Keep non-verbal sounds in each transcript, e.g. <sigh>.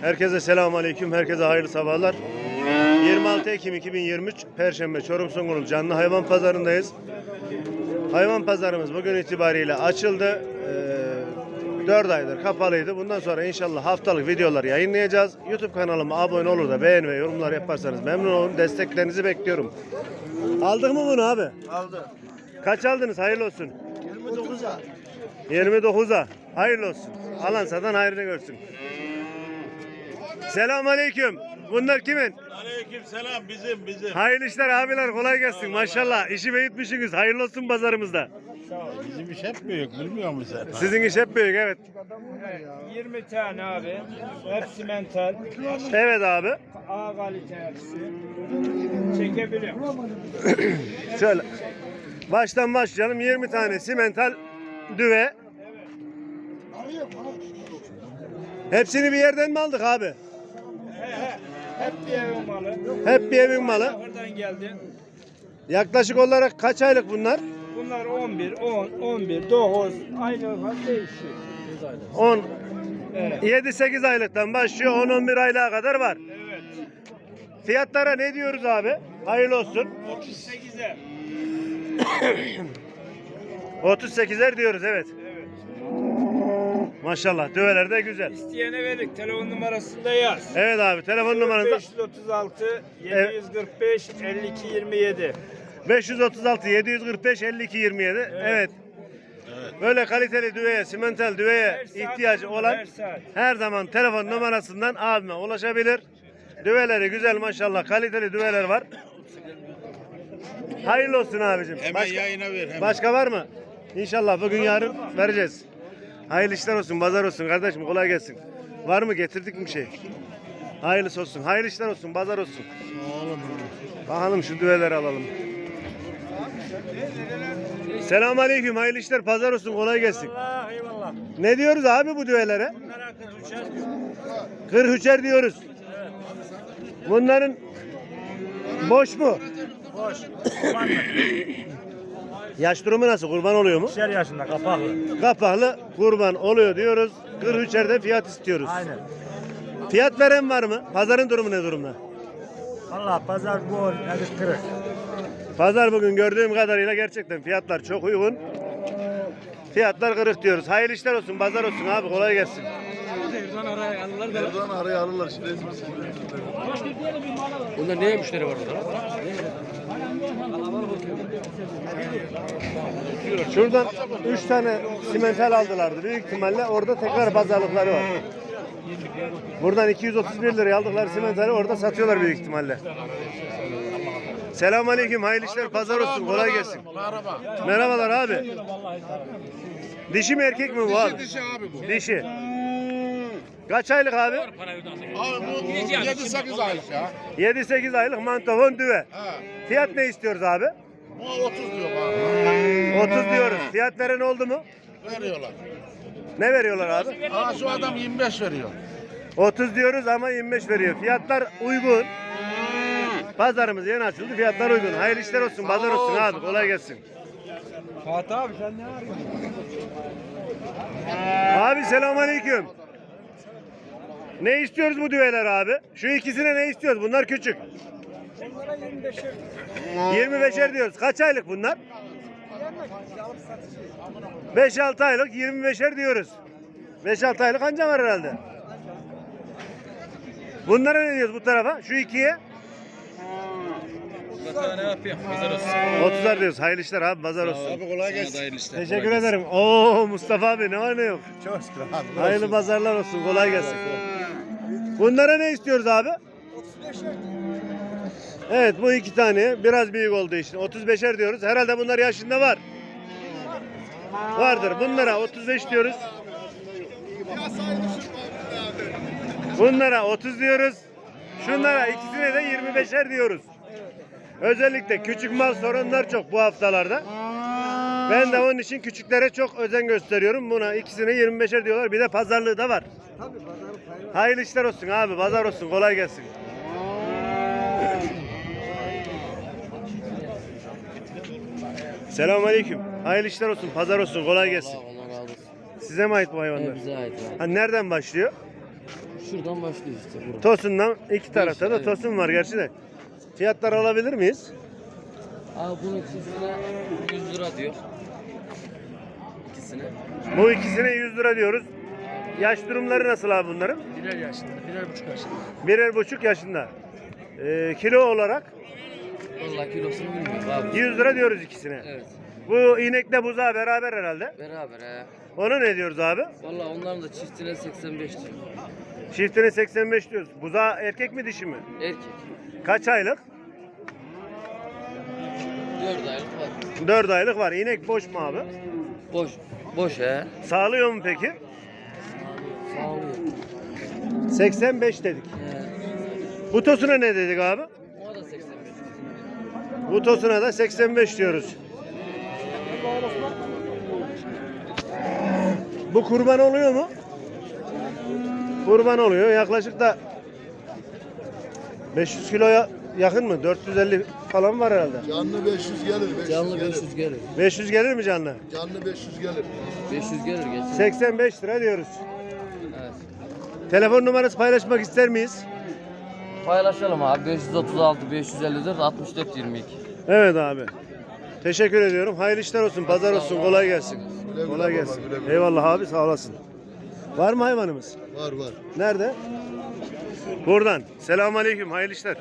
Herkese selamun aleyküm. Herkese hayırlı sabahlar. 26 Ekim 2023 Perşembe Çorum Songul canlı hayvan pazarındayız. Hayvan pazarımız bugün itibariyle açıldı. Ee, 4 aydır kapalıydı. Bundan sonra inşallah haftalık videolar yayınlayacağız. YouTube kanalıma abone olur da beğen ve yorumlar yaparsanız memnun olurum. Desteklerinizi bekliyorum. Aldık mı bunu abi? Aldı. Kaç aldınız? Hayırlı olsun. 29'a. 29'a. Hayırlı olsun. Alan satan hayrını görsün. Selamun aleyküm. Bunlar kimin? Aleyküm selam bizim bizim. Hayırlı işler abiler kolay gelsin maşallah. İşi büyütmüşsünüz. Hayırlı olsun pazarımızda. Bizim iş hep büyük bilmiyor musun sen? Sizin iş hep büyük evet. 20 tane abi. Hepsi mental. Evet abi. A kalite hepsi. Çekebiliyorum. <clears throat> Şöyle. Baştan başlayalım. 20 tane simental düve. Hepsini bir yerden mi aldık abi? He he. Hep bir evin malı. Hep bir evin malı. Oradan geldi. Yaklaşık olarak kaç aylık bunlar? Bunlar 11, 10, 11, 9 aynı falan değişiyor. 10, Evet. 7-8 aylıktan başlıyor. 10-11 aylığa kadar var. Evet. Fiyatlara ne diyoruz abi? Hayırlı olsun. 38'e. 38'er diyoruz evet. Evet. Maşallah düveler de güzel. İsteyene verdik. Telefon numarasında yaz. Evet abi telefon numaranızda 536 745 52 27. 536 745 52 27. Evet. Böyle kaliteli düveye, simental düveye ihtiyacı olan her saat. her zaman telefon numarasından abime ulaşabilir. Düveleri güzel maşallah kaliteli düveler var. Hayırlı olsun abicim. Hemen Başka, yayına ver hemen. başka var mı? İnşallah bugün yarın vereceğiz. Hayırlı işler olsun, pazar olsun kardeşim kolay gelsin. Var mı getirdik mi bir şey? Hayırlısı olsun. Hayırlı işler olsun, pazar olsun. Bakalım şu düveleri alalım. Selamun aleyküm, hayırlı işler, pazar olsun, kolay gelsin. Allah eyvallah. Ne diyoruz abi bu düvelere? Bunlara kız uçar. Kırhüçer diyoruz. Bunların boş mu? Boş. Yaş durumu nasıl? Kurban oluyor mu? Şer yaşında kapaklı. Kapaklı kurban oluyor diyoruz. Kırhüçer'de fiyat istiyoruz. Aynen. Fiyat veren var mı? Pazarın durumu ne durumda? Allah pazar bu nedir kırık. Pazar bugün gördüğüm kadarıyla gerçekten fiyatlar çok uygun. Fiyatlar kırık diyoruz. Hayırlı işler olsun, pazar olsun abi kolay gelsin. Erdoğan araya alırlar şimdi. Bunda neye müşteri var orada? Şuradan 3 tane simental aldılardı. Büyük ihtimalle orada tekrar pazarlıkları var. Buradan 231 liraya aldıkları simentali orada satıyorlar büyük ihtimalle. Selamun aleyküm, hayırlı işler, pazar olsun, kolay gelsin. Merhaba. Merhabalar abi. Dişi mi erkek mi bu abi? Dişi abi bu. Dişi. Kaç aylık abi? Abi bu 7-8 aylık ya. 7-8 aylık mantofon düve. Ha. Fiyat ne istiyoruz abi? Bu 30 diyor abi. 30 diyoruz. Fiyat veren oldu mu? Veriyorlar. Ne veriyorlar abi? Aa şu adam 25 veriyor. 30 diyoruz ama 25 veriyor. Fiyatlar uygun. Pazarımız yeni açıldı. Fiyatlar uygun. Hayırlı işler olsun. Pazar olsun abi. Kolay gelsin. Fatih abi sen ne arıyorsun? Abi selamünaleyküm. Ne istiyoruz bu düveler abi? Şu ikisine ne istiyoruz? Bunlar küçük. Onlara 25'er. 25'er diyoruz. Kaç aylık bunlar? 5-6 aylık 25'er diyoruz. 5-6 aylık anca var herhalde. Bunlara ne diyoruz bu tarafa? Şu ikiye? ne yapayım? Pazar olsun. 30'ar diyoruz. Hayırlı işler abi. Pazar olsun. Abi kolay gelsin. Hayırlı işler. Teşekkür ederim. Oo Mustafa abi ne var ne yok. Çok şükür abi. Hayırlı pazarlar olsun. Kolay gelsin. Bunlara ne istiyoruz abi? Evet bu iki tane biraz büyük olduğu için 35'er diyoruz. Herhalde bunlar yaşında var. Vardır. Bunlara 35 diyoruz. Bunlara 30 diyoruz. Şunlara ikisine de 25'er diyoruz. Özellikle küçük mal sorunlar çok bu haftalarda. Ben de onun için küçüklere çok özen gösteriyorum. Buna ikisine 25'er diyorlar. Bir de pazarlığı da var. Hayırlı işler olsun abi. Pazar olsun. Kolay gelsin. Selamünaleyküm. Hayırlı işler olsun. Pazar olsun. Kolay gelsin. Allah razı olsun. Size mi ait bu hayvanlar? bize ait. Ha, nereden başlıyor? Şuradan başlıyor işte. Burada. Tosun'dan iki tarafta da evet. Tosun var gerçi de. Fiyatlar alabilir miyiz? Abi bunun ikisine 100 lira diyor. İkisine. Bu ikisine 100 lira diyoruz. Yaş durumları nasıl abi bunların? Birer yaşında, birer buçuk yaşında. Birer buçuk yaşında. Ee, kilo olarak Vallahi kilosunu bilmiyorum abi. 100 lira diyoruz ikisine. Evet. Bu inekle buzağı beraber herhalde. Beraber he. Onu ne diyoruz abi? Vallahi onların da çiftine 85 diyor. Çiftine 85 diyoruz. Buzağı erkek mi dişi mi? Erkek. Kaç aylık? 4 aylık var. 4 aylık var. İnek boş mu abi? Boş. Boş he. Sağlıyor mu peki? Sağlıyor. 85 dedik. He. Bu tosuna ne dedik abi? O da 85. Bu tosuna da 85 diyoruz. Bu kurban oluyor mu? Kurban oluyor. Yaklaşık da 500 kiloya yakın mı? 450 falan var herhalde. Canlı 500 gelir. 500 Canlı gelir. 500 gelir. 500 gelir mi canlı? Canlı 500 gelir. 500 gelir geçsin. 85 lira diyoruz. Telefon numarası paylaşmak ister miyiz? Paylaşalım abi. 536 554 64 22. Evet abi. Teşekkür ediyorum. Hayırlı işler olsun. Pazar olsun. Kolay gelsin. Güle Kolay baba, gelsin. güle güle. Eyvallah abi sağ olasın. Var mı hayvanımız? Var var. Nerede? Buradan. Selamun aleyküm. Hayırlı işler.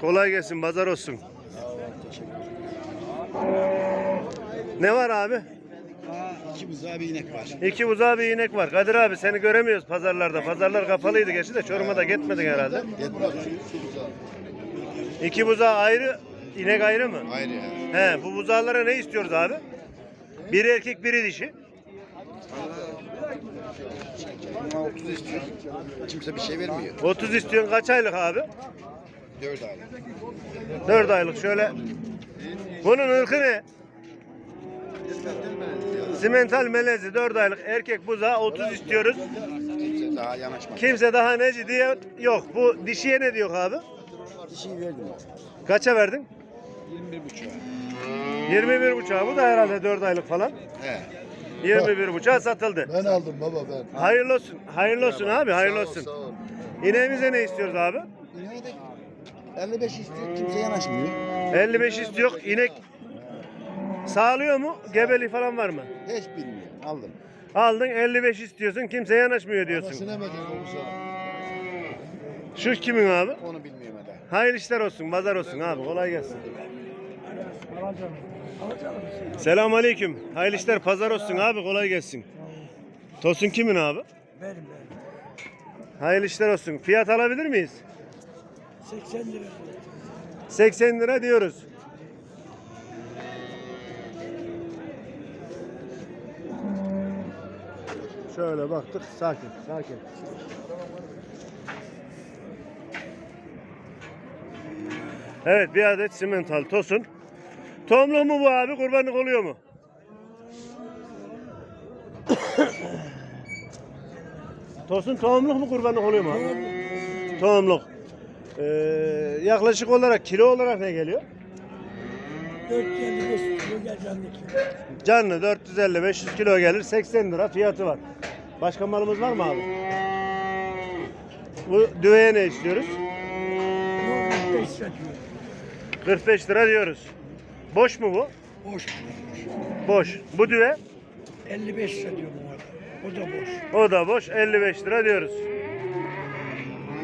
Kolay gelsin. Pazar olsun. Ne var abi? İki buzağı bir inek var. İki buzağı bir inek var. Kadir abi seni göremiyoruz pazarlarda. Pazarlar kapalıydı gerçi de Çorum'a da gitmedin herhalde. İki buzağı ayrı, inek ayrı mı? Ayrı ya. He, bu buzağlara ne istiyoruz abi? Biri erkek, biri dişi. Buna 30 istiyor. Kimse bir şey vermiyor. 30 istiyorsun kaç aylık abi? 4 aylık. 4 aylık şöyle. Bunun ırkı ne? Simental melezi 4 aylık erkek buzağı 30 istiyoruz. Kimse daha yanaşmaz. Kimse daha neci diye yok. Bu dişiye ne diyor abi? Dişiyi verdim. Kaça verdin? 21 buçuğa. 21 buçuğa. Bu da herhalde 4 aylık falan. He. 21 buçuğa satıldı. Ben aldım baba ben. Hayırlı olsun. Hayırlı olsun abi. Hayırlı Sağ ol, olsun. Sağ ol. İneğimize ne istiyoruz abi? İneği de 55 istiyor. Kimse yanaşmıyor. 55 istiyor. İnek sağlıyor mu? Gebeliği falan var mı? Hiç bilmiyorum. Aldım. Aldın 55 istiyorsun. Kimse yanaşmıyor diyorsun. Anasını emecek. Şu kimin abi? Onu bilmiyorum hadi. Hayırlı işler olsun. Pazar olsun abi. Kolay gelsin. Selamun aleyküm. Hayırlı işler. Pazar olsun abi. Kolay gelsin. Tosun kimin abi? Benim benim. Hayırlı işler olsun. Fiyat alabilir miyiz? 80 lira. 80 lira diyoruz. Şöyle baktık. Sakin, sakin. Evet bir adet simental tosun. Tohumlu mu bu abi? Kurbanlık oluyor mu? <coughs> tosun tohumluk mu kurbanlık oluyor mu abi? Tohumluk. Ee, yaklaşık olarak kilo olarak ne geliyor? 455 kilo gel canlı kilo. Canlı 450-500 kilo gelir 80 lira fiyatı var. Başka malımız var mı abi? Bu düveye ne istiyoruz? Bu 45 lira diyor. 45 lira diyoruz. Boş mu bu? Boş. Boş. Bu düve? 55 lira diyor bu arada. O da boş. O da boş 55 lira diyoruz.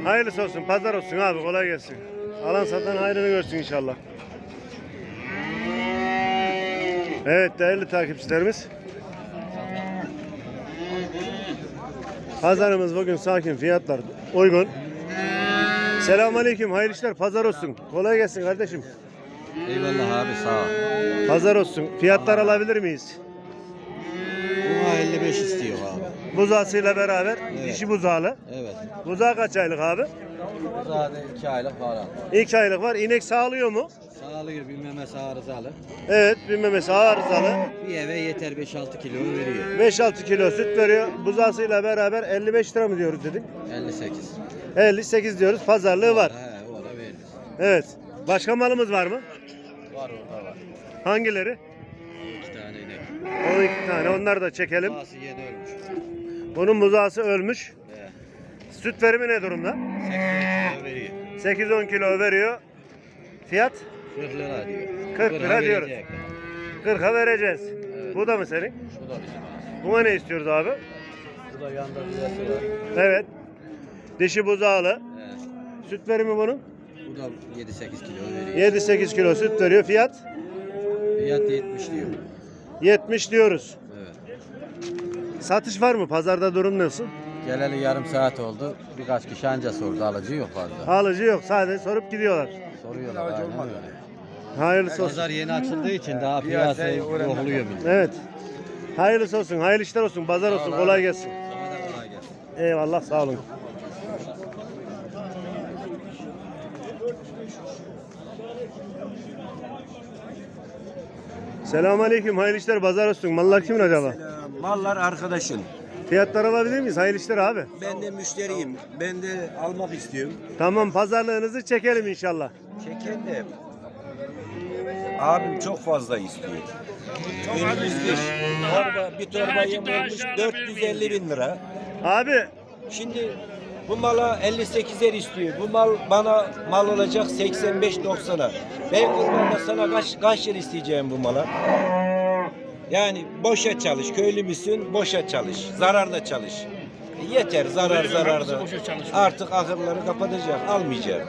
Hayırlısı olsun, pazar olsun abi kolay gelsin. Alan satan hayrını görsün inşallah. Evet değerli takipçilerimiz. Pazarımız bugün sakin, fiyatlar uygun. Selamünaleyküm, hayırlı işler, pazar olsun. Kolay gelsin kardeşim. Eyvallah abi sağ ol. Pazar olsun. Fiyatlar alabilir miyiz? Buna 55 istiyor abi. Buzağısıyla beraber, dişi buzağlı. Evet. Buzağı kaç aylık abi? Bu zaten 2 aylık var abi. 2 aylık var. İnek sağlıyor mu? Sağlıyor bir memesi arızalı. Evet, bir memesi arızalı. Bir eve yeter 5-6 kilo veriyor. 5-6 kilo süt veriyor. Buzağısıyla beraber 55 lira mı diyoruz dedik? 58. 58 diyoruz. Pazarlığı var. He o veririz. Evet. Başka malımız var mı? Var orada var. Hangileri? 2 tane inek. 12 tane. Onları da çekelim. Bazı yedi ölmüş. Bunun buzağısı ölmüş. He. Süt verimi ne durumda? veriyor. 8-10 kilo veriyor. Fiyat 40 lira diyor. 40 lira diyoruz. 40'a vereceğiz. Bu da mı senin? Bu da bizim. Buna ne istiyoruz abi? Bu da yanda bir var. Evet. Dişi buzağlı. Evet. Süt verimi bunun? Bu da 7-8 kilo veriyor. 7-8 kilo süt veriyor. Fiyat Fiyat 70 diyor. 70 diyoruz. Evet. Satış var mı? Pazarda durum nasıl? Geleli yarım saat oldu. Birkaç kişi anca sordu. Alıcı yok fazla. Alıcı yok. Sadece sorup gidiyorlar. Soruyorlar. aynen öyle. Hayırlısı olsun. Pazar yeni açıldığı için daha piyasayı yokluyor millet. Evet. Hayırlısı olsun. Hayırlı işler olsun. Pazar olsun. Kolay gelsin. Sana da kolay gelsin. Eyvallah. Sağ olun. Selamun Aleyküm. Hayırlı işler. Pazar olsun. Mallar kimin acaba? Mallar arkadaşın. Fiyatlar alabilir miyiz? Hayırlı işler abi. Ben de müşteriyim. Ben de almak istiyorum. Tamam pazarlığınızı çekelim inşallah. Çeken de abim çok fazla istiyor. Önümüz kış. Torba, bir torba yem olmuş 450 bin lira. Abi Şimdi bu mala 58'er istiyor. Bu mal bana mal olacak 85-90'a. Ben kurbanda sana kaç, kaç yer isteyeceğim bu mala? Yani boşa çalış. Köylü müsün? Boşa çalış. Zararda çalış. Yeter zarar zararda. Artık ahırları kapatacak. Almayacağım.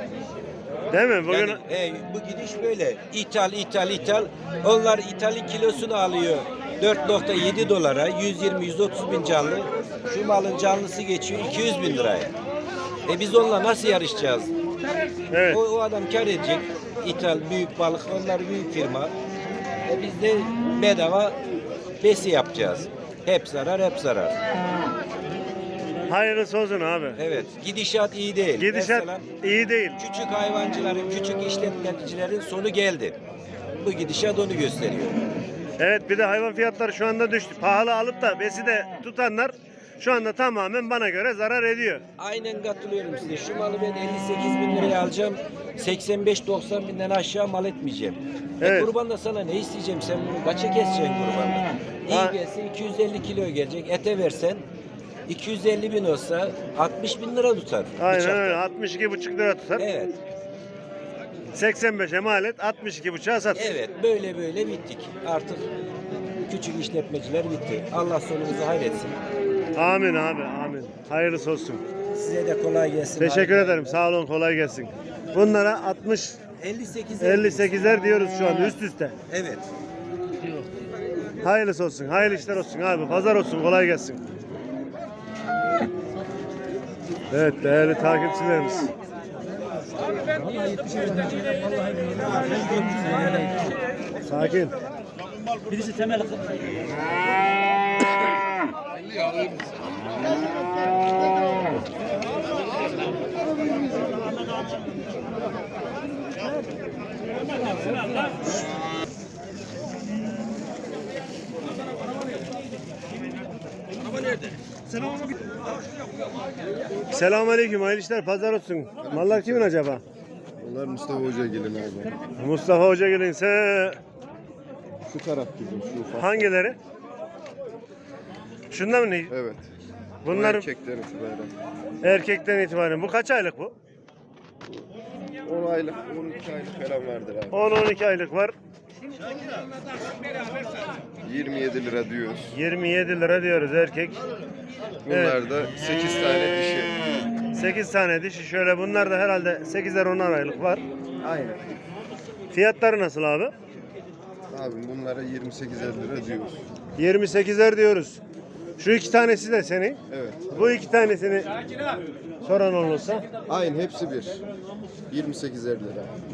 değil mi? Bugün Yani e, bu gidiş böyle. İthal, ithal, ithal. Onlar ithalin kilosunu alıyor. 4.7 dolara 120-130 bin canlı. Şu malın canlısı geçiyor 200 bin liraya. E biz onunla nasıl yarışacağız? evet. O, o adam kar edecek. İthal, büyük balık, onlar büyük firma. E biz de bedava besi yapacağız. Hep zarar, hep zarar. Hayırlısı olsun abi. Evet, gidişat iyi değil. Gidişat Mesela iyi değil. küçük hayvancıların, küçük işletmecilerin sonu geldi. Bu gidişat onu gösteriyor. Evet bir de hayvan fiyatları şu anda düştü. Pahalı alıp da besi de tutanlar şu anda tamamen bana göre zarar ediyor. Aynen katılıyorum size. Şu malı ben 58 bin liraya alacağım. 85-90 binden aşağı mal etmeyeceğim. Evet. E kurbanda sana ne isteyeceğim? Sen bunu kaça keseceksin kurbanda? Ha. İyi gelse 250 kilo gelecek. Ete versen 250 bin olsa 60 bin lira tutar. Aynen bıçakta. öyle 62,5 lira tutar. Evet. 85'e mal et 62,5'a sat. Evet. Böyle böyle bittik. Artık küçük işletmeciler bitti. Allah sonumuzu hayretsin. Amin abi amin. Hayırlısı olsun. Size de kolay gelsin. Teşekkür ederim. Sağ olun kolay gelsin. Bunlara 60 58 58'er diyoruz şu an üst üste. Evet. Hayırlısı olsun. Hayırlı işler olsun abi. Pazar olsun. Kolay gelsin. Evet değerli takipçilerimiz. Sakin. Birisi temel Selamünaleyküm. Hayırlı işler. Pazar olsun. Mallar kimin acaba? Onlar Mustafa Hoca gelin abi. Mustafa Hoca gelinse Şu taraf bizim şu ufak. hangileri? Şundan mı ne? Evet. Bunlar Erkekler itibaren. erkekten itibaren. Bu kaç aylık bu? 10 aylık, 12 aylık falan vardır abi. 10-12 aylık var. 27 lira diyoruz. 27 lira diyoruz erkek. Bunlar da 8 tane dişi. 8 tane dişi şöyle bunlar da herhalde 8'er 10'ar aylık var. Aynen. Fiyatları nasıl abi? Abi bunlara 28 lira diyoruz. 28'er diyoruz. Şu iki tanesi de senin. Evet. Bu iki tanesini soran olursa Aynı hepsi bir. 28 lira.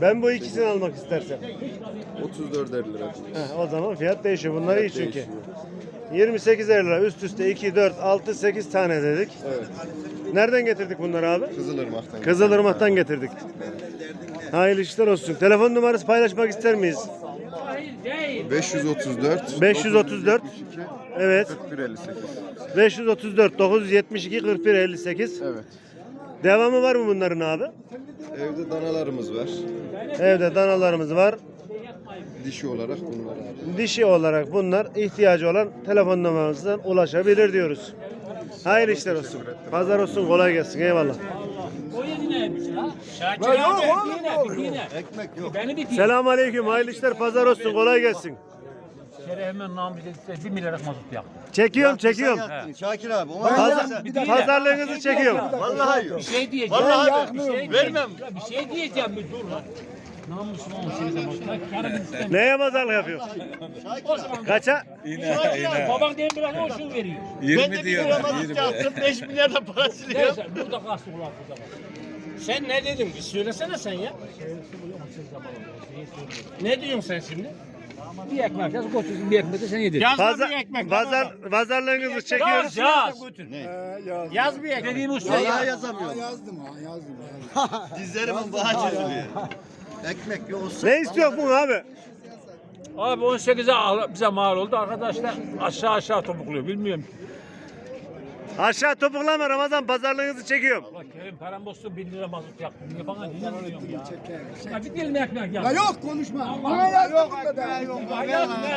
ben bu ikisini almak istersem. 34 lira diyoruz. Heh, o zaman fiyat değişiyor. Bunlar iyi Fiyat çünkü. değişiyor. 28 lira üst üste 2, 4, 6, 8 tane dedik. Evet. Nereden getirdik bunları abi? Kızılırmak'tan. Kızılırmak'tan getirdik. Hayırlı işler olsun. Telefon numarası paylaşmak ister miyiz? 534 534 972 Evet. 4158. 534 972 41 58. Evet. Devamı var mı bunların abi? Evde danalarımız var. Evde danalarımız var. Dişi olarak bunlar abi. Dişi olarak bunlar ihtiyacı olan telefon numaramızdan ulaşabilir diyoruz. Hayırlı işler olsun. Pazar olsun. Kolay gelsin. Eyvallah. Ekmek yok. Selamun aleyküm. Hayırlı işler. Pazar olsun. Kolay gelsin. Hemen namusu 1 milyarlık mazot yaktı. Çekiyorum, çekiyorum. Yaktın Şakir abi. Ona Pazar, pazarlığınızı çekiyorum. Vallahi yok. Bir şey diyeceğim. Vallahi bir şey vermem. Bir şey diyeceğim bir dur lan. Namusum on sekize mazot. Karım. Neye pazarlık yapıyor? O zaman Kaça? baban demin bırak o şunu veriyor. 20 diyorum. 20. 5 milyar da parası Neyse burada kalsın ulan burada. Sen ne dedin? Bir söylesene sen ya. Ne diyorsun sen şimdi? Bir ekmek yaz götürsün bir ekmek de sen yedin. Yaz Pazar, pazar, pazarlığınızı çekiyoruz. Yaz. Yaz bir ekmek. Dediğim usta ya. yazamıyorum. Yazdım ha yazdım. Dizlerimin bağı çözülüyor. Ekmek yoksa. Ne istiyor bu abi? Abi 18'e al- bize mal oldu. Arkadaşlar aşağı aşağı topukluyor. Bilmiyorum. Aşağı topuklama Ramazan pazarlığınızı çekiyorum. Bak Kerim param bozsun 1000 lira mazot yaktım. Niye bana dinlemiyorum ya? Ya bir dilim ekmek ya. Ya yok konuşma. Bana yazmadın da Yok,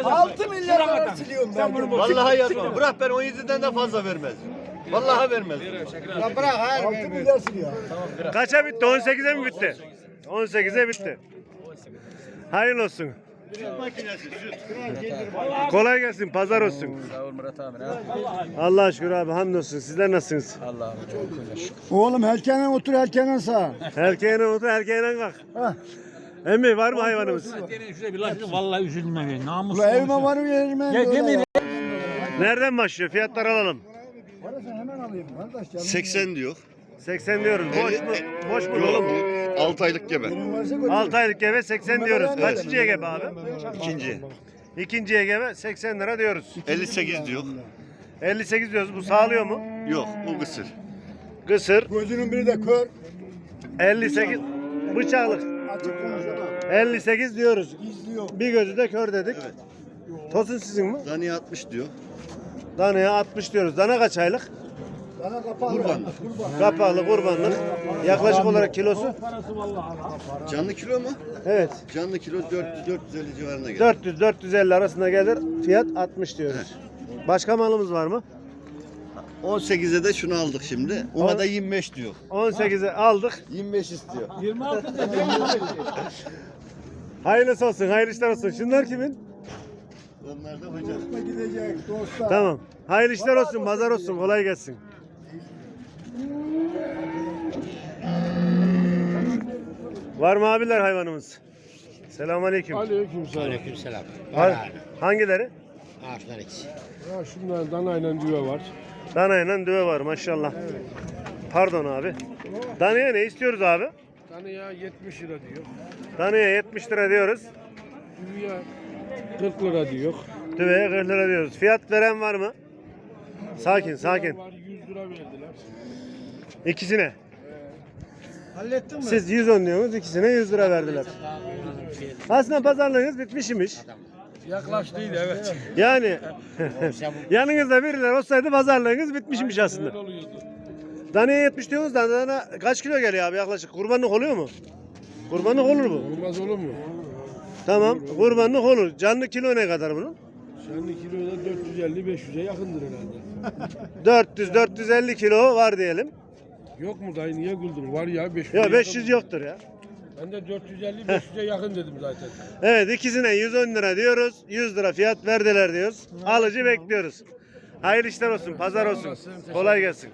Altı 6 milyar lira siliyorum ben. Sen bunu boş. Vallahi yazmam. Bırak ben 17'den de fazla vermez. Vallahi vermez. Ya bırak hayır. 6 milyar siliyor. Kaça bitti? 18'e mi bitti? 18'e bitti. Hayırlı olsun. Kolay gelsin, pazar olsun. Sağ ol Murat abi. Allah'a şükür abi, hamdolsun. Sizler nasılsınız? Allah'ım çok şükür. Oğlum erkenden otur erkenden sağ. Erkeğine otur, erkeğine kalk. Emmi var mı hayvanımız? Senin şuraya bir laf vallahi üzülmem ya. Namus. Ula evime varım yerime. Ya yemin Nereden başlıyor? Fiyatlar alalım. Hemen alayım kardeş. canım. 80 diyor. 80 diyoruz. Boş mu? Boş mu dolu mu? 6 aylık gebe. Benim varsa götür. 6 aylık gebe 80 diyoruz. Kaçıncıya gebe abi? İkinci. İkinciye gebe 80 lira diyoruz. 58 diyor. 58 diyoruz. Bu sağlıyor mu? Yok bu kısır. Kısır. Gözünün biri de kör. 58 bıçaklık. Açık konuşamam. 58 diyoruz. İzliyor. Bir gözü de kör dedik. Tosun sizin mi? Daniye 60 diyor. Danaya 60 diyoruz. Dana kaç aylık? Bana kapalı. Kurban. Kapalı kurbanlık. Yaklaşık olarak kilosu? Canlı kilo mu? Evet. Canlı kilo 400-450 civarına gelir. 400-450 arasında gelir. Fiyat 60 diyoruz. Başka malımız var mı? 18'e de şunu aldık şimdi. Ona da 25 diyor. 18'e aldık. 25 istiyor. 26 da <laughs> Hayırlısı olsun, hayırlı işler olsun. Şunlar kimin? Onlar da hocam. Gidecek dostlar. Tamam. Hayırlı işler olsun, pazar olsun. Kolay gelsin. Var mı abiler hayvanımız? Selamünaleyküm. Aleykümselam. Ha- Hangileri? Ağaçlar ikisi. Ya şundan danayla düve var. Danayla düve var maşallah. Pardon abi. Danaya ne istiyoruz abi? Danaya 70 lira diyor. Danaya 70 lira diyoruz. Düveye 40 lira diyor. Düveye 40 lira diyoruz. Fiyat veren var mı? Sakin sakin. Var 100 lira verdiler. İkisine. Hallettin mi? Siz 110 diyorsunuz ikisine 100 lira verdiler. Aslında pazarlığınız bitmiş imiş. Yaklaştıydı evet. Yani <laughs> yanınızda birileri olsaydı pazarlığınız bitmişmiş aslında. Danaya 70 diyorsunuz da dana kaç kilo geliyor abi yaklaşık? Kurbanlık oluyor mu? Kurbanlık olur bu. Olmaz olur mu? Tamam kurbanlık olur. Canlı kilo ne kadar bunun? Senin kiloda 450-500'e yakındır herhalde. <laughs> 400-450 kilo var diyelim. Yok mu dayı niye güldün? Var ya 500. Ya 500 yoktur ya. Ben de 450-500'e yakın dedim zaten. Evet ikisine 110 lira diyoruz. 100 lira fiyat verdiler diyoruz. Alıcı bekliyoruz. Hayırlı işler olsun, pazar olsun. Kolay gelsin.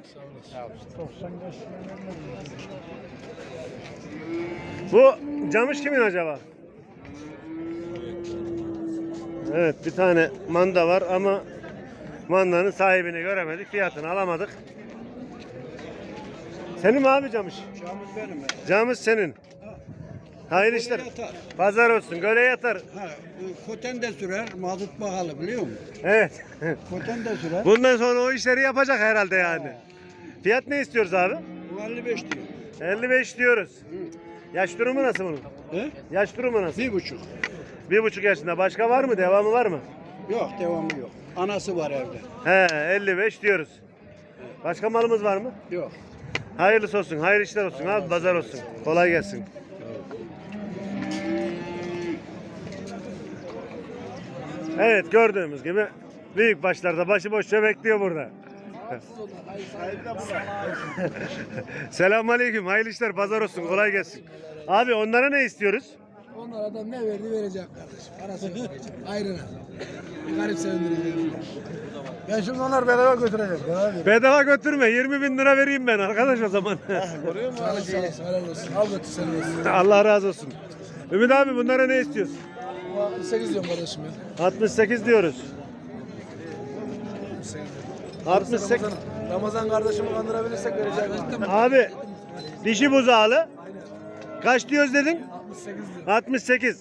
Bu camış kimin acaba? Evet bir tane manda var ama mandanın sahibini göremedik. Fiyatını alamadık. Senin mi abi camış? Camız benim. Camış senin. Hayırlı işler. Pazar olsun. Göle yatar. Ha, koten de sürer, mazot pahalı biliyor musun? Evet. Koten de sürer. Bundan sonra o işleri yapacak herhalde yani. Fiyat ne istiyoruz abi? Bu 55 diyor. 55 diyoruz. Yaş durumu nasıl bunun? He? Yaş durumu nasıl? Bir buçuk. Bir buçuk yaşında. Başka var mı? Devamı var mı? Yok devamı yok. Anası var evde. He 55 diyoruz. Başka malımız var mı? Yok. Hayırlısı olsun. Hayırlı işler olsun abi. Pazar olsun. Kolay gelsin. Evet gördüğümüz gibi büyük başlarda başıboşça bekliyor burada. <laughs> Selamünaleyküm. Hayırlı işler, pazar olsun. Kolay gelsin. Abi onlara ne istiyoruz? Onlar adam ne verdi verecek kardeşim. Parası yok verecek. Ayrına. Garip sevindireceğim. Ben şimdi onlar bedava götüreceğim. Bedava. Bedava götürme. 20 bin lira vereyim ben arkadaş o zaman. Görüyor musun? Sağ olasın. Helal olsun. Al götür sen olsun. <laughs> Allah razı olsun. Ümit abi bunlara ne istiyorsun? 68 diyorum kardeşim ya. 68 diyoruz. 68. Ramazan, Ramazan kardeşimi kandırabilirsek verecek. Abi dişi buzağlı. Kaç diyoruz dedin? 68 diyorum. 68.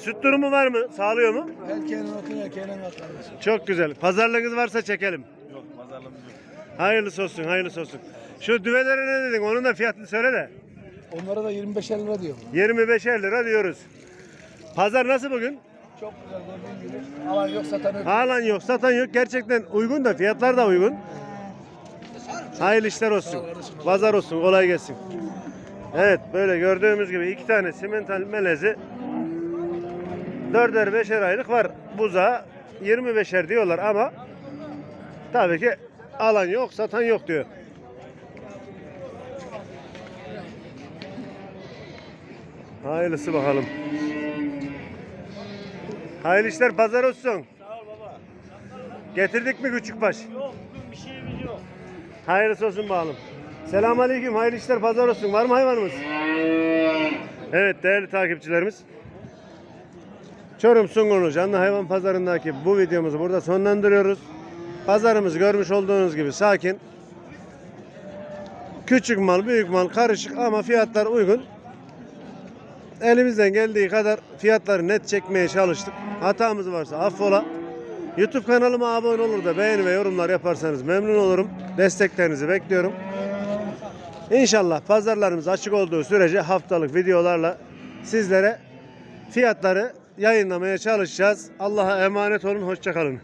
Süt durumu var mı? Sağlıyor mu? Erkeğinin otun erkeğinin at kardeşim. Çok güzel. Pazarlığınız varsa çekelim. Yok pazarlığımız yok. Hayırlısı olsun, hayırlısı olsun. Şu düvelere ne dedin? Onun da fiyatını söyle de. Onlara da 25 lira diyorum. 25'er lira diyoruz. Pazar nasıl bugün? Çok güzel gördüğün gibi. Alan yok satan yok. Alan yok, satan yok. Gerçekten uygun da fiyatlar da uygun. Hayırlı işler olsun. Pazar olsun, kolay gelsin. Evet, böyle gördüğümüz gibi iki tane simental melezi dörder beşer aylık var. Buza 25'er diyorlar ama tabii ki alan yok, satan yok diyor. Hayırlısı bakalım. Hayırlı işler pazar olsun. Sağ ol baba. Getirdik mi küçük baş? Yok bir şeyimiz yok. Hayırlısı olsun bakalım. Selamun aleyküm. Hayırlı işler pazar olsun. Var mı hayvanımız? Evet değerli takipçilerimiz. Çorum Sungurlu canlı hayvan pazarındaki bu videomuzu burada sonlandırıyoruz. Pazarımız görmüş olduğunuz gibi sakin. Küçük mal, büyük mal karışık ama fiyatlar uygun. Elimizden geldiği kadar fiyatları net çekmeye çalıştık. Hatamız varsa affola. YouTube kanalıma abone olur da beğeni ve yorumlar yaparsanız memnun olurum. Desteklerinizi bekliyorum. İnşallah pazarlarımız açık olduğu sürece haftalık videolarla sizlere fiyatları yayınlamaya çalışacağız. Allah'a emanet olun. Hoşçakalın.